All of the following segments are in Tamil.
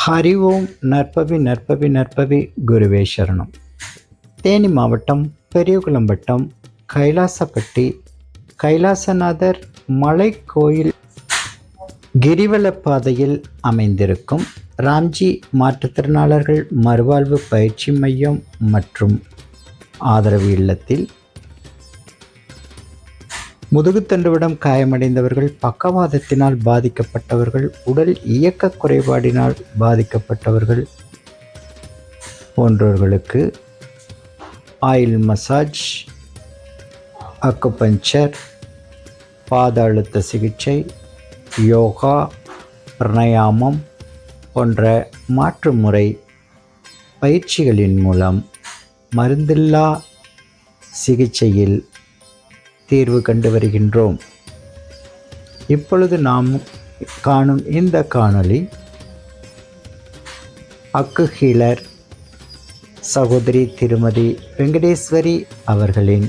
ஹரி ஓம் நற்பவி நற்பவி நற்பவி குருவே சரணம். தேனி மாவட்டம் பெரியகுளம்பட்டம் கைலாசப்பட்டி கைலாசநாதர் மலை கோயில் கிரிவலப்பாதையில் அமைந்திருக்கும் ராம்ஜி மாற்றுத்திறனாளர்கள் மறுவாழ்வு பயிற்சி மையம் மற்றும் ஆதரவு இல்லத்தில் முதுகுத்தண்டுவிடம் காயமடைந்தவர்கள் பக்கவாதத்தினால் பாதிக்கப்பட்டவர்கள் உடல் இயக்க குறைபாடினால் பாதிக்கப்பட்டவர்கள். போன்றவர்களுக்கு ஆயில் மசாஜ் அக்குபஞ்சர் பாத அழுத்த சிகிச்சை யோகா பிரணயாமம் போன்ற மாற்று முறை பயிற்சிகளின் மூலம் மருந்தில்லா சிகிச்சையில் தீர்வு கண்டு வருகின்றோம். இப்பொழுது நாம் காணும் இந்த காணொளி அக்குஹீலர் சகோதரி திருமதி வெங்கடேஸ்வரி அவர்களின்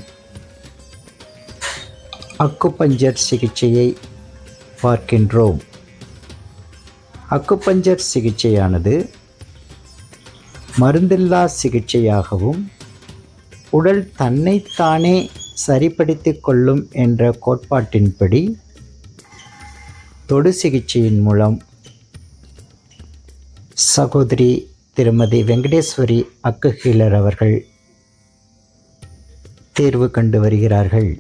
அக்குபஞ்சர் சிகிச்சையை பார்க்கின்றோம். அக்குபஞ்சர் சிகிச்சையானது மருந்தில்லா சிகிச்சையாகவும் உடல் தன்னைத்தானே சரிப்படுத்திக் கொள்ளும் என்ற கோட்பாட்டின்படி தொடு சிகிச்சையின் மூலம் சகோதரி திருமதி வெங்கடேஸ்வரி அக்குஹீலர் அவர்கள் தேர்வு கண்டு வருகிறார்கள்.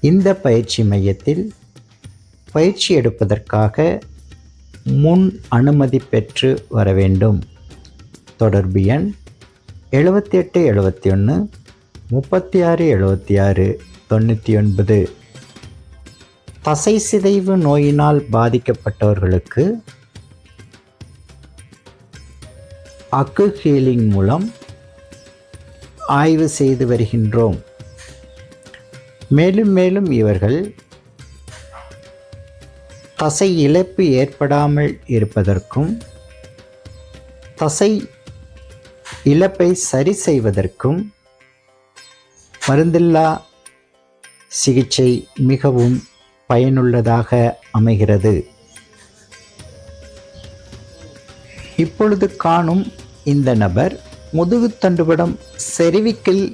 இந்த பயிற்சி மையத்தில் பயிற்சி எடுப்பதற்காக முன் அனுமதி பெற்று வர வேண்டும். தொடர்பு எண் எழுபத்தி எட்டு எழுபத்தி ஒன்று முப்பத்தி ஆறு எழுபத்தி ஆறு தொண்ணூற்றி ஒன்பது தசை சிதைவு நோயினால் பாதிக்கப்பட்டவர்களுக்கு அக்கு ஹீலிங் மூலம் ஆய்வு செய்து வருகின்றோம். மேலும் மேலும் இவர்கள் தசை இழப்பு ஏற்படாமல் இருப்பதற்கும் தசை இழப்பை சரி செய்வதற்கும் மருந்தில்லா சிகிச்சை மிகவும் பயனுள்ளதாக அமைகிறது. இப்பொழுது காணும் இந்த நபர் முதுகுத்தண்டுவிடம் செரிவிக்கில்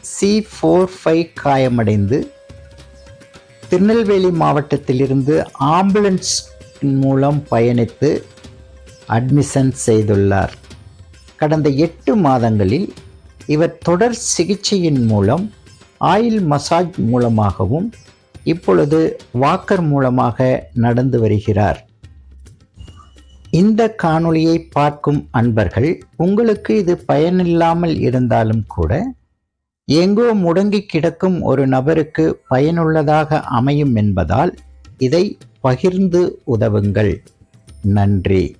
சி ஃபோர் ஃபைவ் காயமடைந்து திருநெல்வேலி மாவட்டத்திலிருந்து ஆம்புலன்ஸ் மூலம் பயணித்து அட்மிஷன் செய்துள்ளார். கடந்த எட்டு மாதங்களில் இவர் தொடர் சிகிச்சையின் மூலம் ஆயில் மசாஜ் மூலமாகவும் இப்பொழுது வாக்கர் மூலமாக நடந்து வருகிறார். இந்த காணொளியை பார்க்கும் அன்பர்கள் உங்களுக்கு இது பயனில்லாமல் இருந்தாலும் கூட எங்கோ முடங்கி கிடக்கும் ஒரு நபருக்கு பயனுள்ளதாக அமையும் என்பதால் இதை பகிர்ந்து உதவுங்கள். நன்றி.